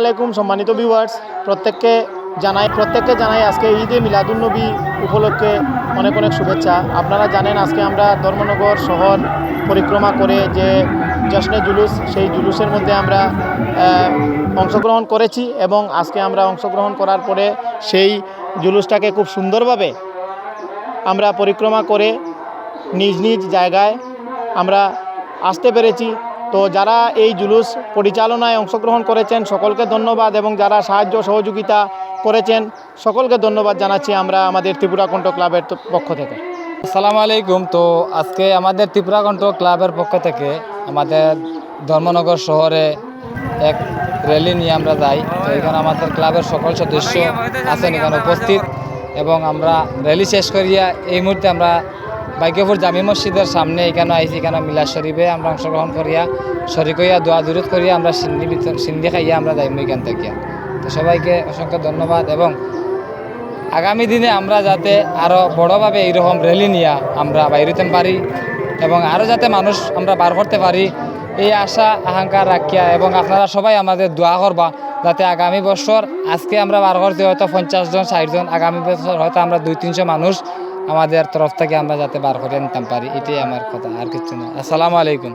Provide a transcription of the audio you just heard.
আলাইকুম সম্মানিত ভিউয়ার্স প্রত্যেককে জানাই প্রত্যেককে জানাই আজকে ঈদে মিলাদুন্নবী উপলক্ষে অনেক অনেক শুভেচ্ছা। আপনারা জানেন আজকে আমরা ধর্মনগর শহর পরিক্রমা করে যে জশ্নে জুলুস, সেই জুলুসের মধ্যে আমরা অংশগ্রহণ করেছি এবং আজকে আমরা অংশগ্রহণ করার পরে সেই জুলুসটাকে খুব সুন্দরভাবে আমরা পরিক্রমা করে নিজ নিজ জায়গায় আমরা আসতে পেরেছি। তো যারা এই জুলুস পরিচালনায় অংশগ্রহণ করেছেন, সকলকে ধন্যবাদ এবং যারা সাহায্য সহযোগিতা করেছেন, সকলকে ধন্যবাদ জানাচ্ছি আমরা আমাদের ত্রিপুরা কণ্ঠ ক্লাবের পক্ষ থেকে। আসসালামু আলাইকুম। তো আজকে আমাদের ত্রিপুরাকণ্ঠ ক্লাবের পক্ষ থেকে আমাদের ধর্মনগর শহরে এক র্যালি নিয়ে আমরা যাই। তো এখানে আমাদের ক্লাবের সকল সদস্য আছেন, এখানে উপস্থিত এবং আমরা র্যালি শেষ করিয়া এই মুহূর্তে আমরা বাইকেপুর জামি মসজিদের সামনে এখানে আইসি এখানে মিলা শরীফে আমরা অংশগ্রহণ করিয়া, শরিক দোয়া দূরত করিয়া আমরা সিন্দি সিন্দি খাইয়া আমরা যাইম এখান থেকে। তো সবাইকে অসংখ্য ধন্যবাদ এবং আগামী দিনে আমরা যাতে আরও বড়োভাবে এইরকম র্যালি নিয়ে আমরা বাইরেতে পারি এবং আরও যাতে মানুষ আমরা বার করতে পারি, এই আশা আকাঙ্ক্ষা রাখিয়া এবং আপনারা সবাই আমাদের দোয়া করবা যাতে আগামী বছর আজকে আমরা বার করতে হয়তো পঞ্চাশ জন, ষাট জন, আগামী বছর হয়তো আমরা দুই, তিনশো মানুষ আমাদের তরফ থেকে আমরা যাতে বার করে নিতাম পারি, এটাই আমার কথা, আর কিছু না। আসসালামু আলাইকুম।